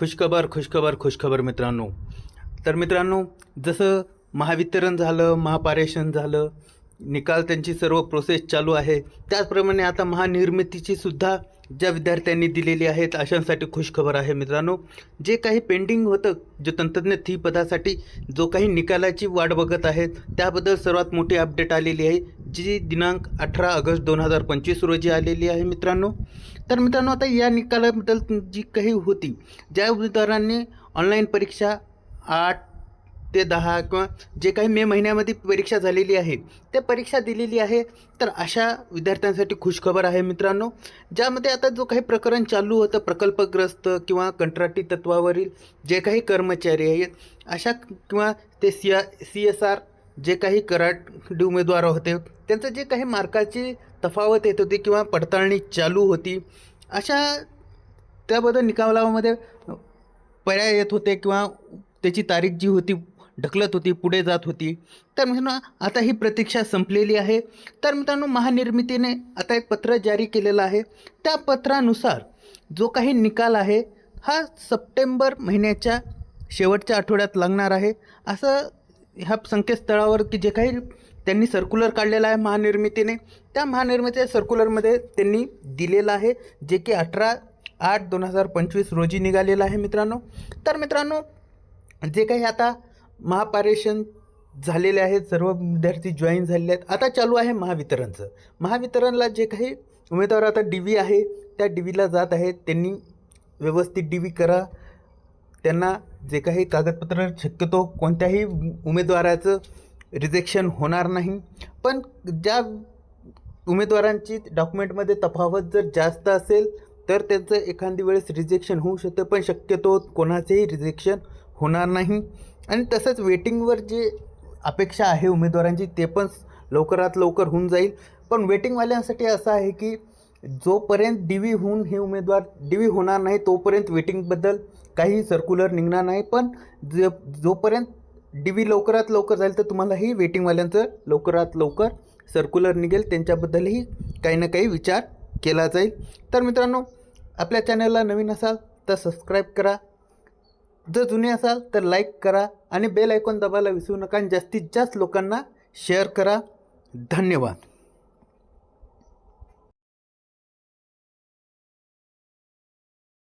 खुशखबर खुशखबर खुशखबर मित्रांनो. तर मित्रांनो जसं महावितरण झालं महापारेषण झालं निकाल त्यांची सर्व प्रोसेस चालू आहे. त्याचप्रमाणे आता महानिर्मितीची सुद्धा ज्या विद्यार्थ्यांनी दिलेली आहेत अशांसाठी खुशखबर आहे मित्रांनो. जे काही पेंडिंग होतं जे तंत्रज्ञ थी पदासाठी जो काही निकालाची वाट बघत आहेत त्याबद्दल सर्वात मोठी अपडेट आलेली आहे. जी दिनांक अठरा ऑगस्ट दोन हजार पंचवीस रोजी आलेली आहे मित्रांनो तर मित्रांनो आता या निकालाबद्दल जी काही होती. ज्या उमेदवारांनी ऑनलाईन परीक्षा आठ ते दहा किंवा जे काही मे महिन्यामध्ये परीक्षा झालेली आहे ते परीक्षा दिलेली आहे. तर अशा विद्यार्थ्यांसाठी खुशखबर आहे मित्रांनो. ज्यामध्ये आता जो काही प्रकरण चालू होतं प्रकल्पग्रस्त किंवा कंत्राटी तत्वावरील जे काही कर्मचारी आहेत अशा किंवा ते C C S R J काही कराडी उमेदवार होते त्यांचं जे काही मार्काची तफावत येत होती किंवा पडताळणी चालू होती अशा त्याबद्दल निकालामध्ये पर्याय येत होते किंवा त्याची तारीख जी होती ढकलत होती पुढे जात होती. तर मित्रांनो आता ही प्रतीक्षा संपलेली आहे. तर मित्रांनो महानिर्मितीने आता एक पत्र जारी केलेलं आहे. त्या पत्रानुसार जो काही निकाल आहे हा सप्टेंबर महिन्याच्या शेवटच्या आठवड्यात लागणार आहे. असं ह्या संकेतस्थळावर की जे काही त्यांनी सर्क्युलर काढलेलं आहे महानिर्मितीने त्या महानिर्मिती सर्क्युलरमध्ये त्यांनी दिलेलं आहे जे की अठरा आठ दोन हजार पंचवीस रोजी निघालेलं आहे मित्रांनो. तर मित्रांनो जे काही आता महापारेषण झालेले आहेत सर्व विद्यार्थी जॉईन झालेले आहेत आता चालू आहे महावितरणचं. महावितरणला जे काही उमेदवार आता डी व्ही आहे त्या डी व्हीला जात आहेत त्यांनी व्यवस्थित डी व्ही करा त्यांना जे काही कागदपत्र शक्यतो कोणत्याही उमेदवाराचं रिजेक्शन होणार नाही. पण ज्या उमेदवारांची डॉक्युमेंटमध्ये तफावत जर जास्त असेल तर त्यांचं एखादी वेळेस रिजेक्शन होऊ शकतं पण शक्यतो कोणाचेही रिजेक्शन होणार नाही. आणि तसंच वेटिंगवर जे अपेक्षा आहे उमेदवारांची ते पण लवकरात लवकर होऊन जाईल. पण वेटिंगवाल्यांसाठी असं आहे की जोपर्यंत डी व्ही होऊन हे उमेदवार डी व्ही होणार नाही तोपर्यंत वेटिंगबद्दल काही सर्क्युलर निघणार नाही. पण जे जोपर्यंत डी व्ही लवकरात लवकर जाईल तर तुम्हालाही वेटिंगवाल्यांचं लवकरात लवकर सर्क्युलर निघेल. त्यांच्याबद्दलही काही ना काही विचार केला जाईल. तर मित्रांनो आपल्या चॅनलला नवीन असाल तर सबस्क्राईब करा. जर जुने असाल तर लाईक करा आणि बेल आयकॉन दाबायला विसरू नका आणि जास्तीत जास्त लोकांना शेअर करा. धन्यवाद.